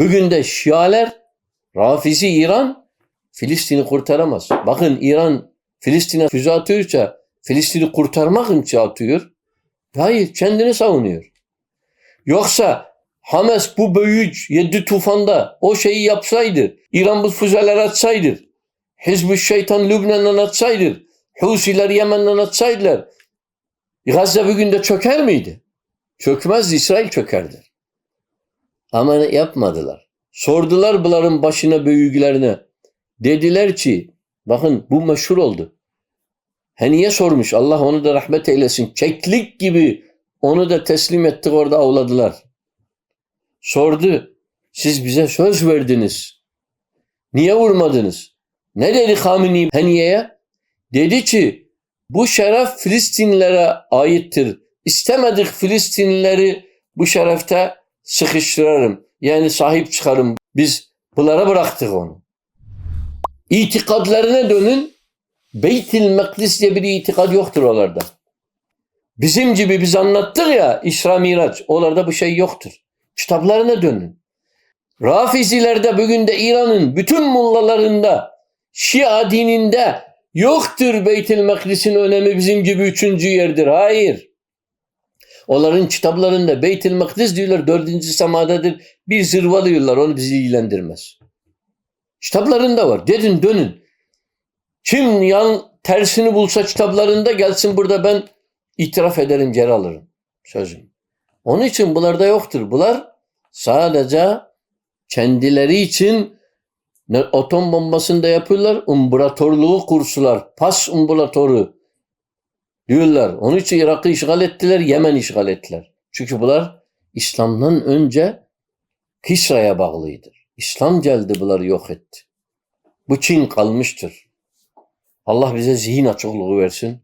Bugün de Şialer, Rafizi İran Filistin'i kurtaramaz. Bakın İran Filistin'e füze atıyorsa Filistin'i kurtarmak için atıyor. Hayır kendini savunuyor. Yoksa Hamas bu büyük yedi tufanda o şeyi yapsaydı, İran bu füzeler atsaydı, Hizb-ı Şeytan Lübnan'dan atsaydı, Husiler Yemen'den atsaydılar, Gazze bugün de çöker miydi? Çökmezdi, İsrail çökerdi. Ama yapmadılar. Sordular bunların başına büyüklerine. Dediler ki, bakın bu meşhur oldu. He niye sormuş? Allah onu da rahmet eylesin. Keklik gibi onu da teslim ettik orada avladılar. Sordu. Siz bize söz verdiniz. Niye vurmadınız? Ne dedi Hamini Heniye'ye? Dedi ki bu şeref Filistinlilere aittir. İstemedik Filistinlileri bu şerefte sıkıştırarım. Yani sahip çıkarım. Biz bunlara bıraktık onu. İtikadlarına dönün. Beytil Mekdis diye bir itikad yoktur oralarda. Bizim gibi biz anlattık ya İsra Miraç. Oralarda bu şey yoktur. Kitaplarına dönün. Rafizilerde bugün de İran'ın bütün mullalarında Şia dininde yoktur Beytil Mekdis'in önemi bizim gibi üçüncü yerdir. Hayır. Onların kitaplarında Beytil Mekdis diyorlar dördüncü semadadır. Bir zırvalıyorlar onu bizi ilgilendirmez. Kitaplarında var. Dedin dönün. Kim yan tersini bulsa kitaplarında gelsin burada ben itiraf ederim geri alırım. Sözüm. Onun için bunlarda yoktur. Bunlar sadece kendileri için atom bombasını da yapıyorlar. İmparatorluğu kursular. Pas imparatoru diyorlar. Onun için Irak'ı işgal ettiler. Yemen işgal ettiler. Çünkü bunlar İslam'dan önce Kisra'ya bağlıydır. İslam geldi bunları yok etti. Bu Çin kalmıştır. Allah bize zihin açıklığı versin.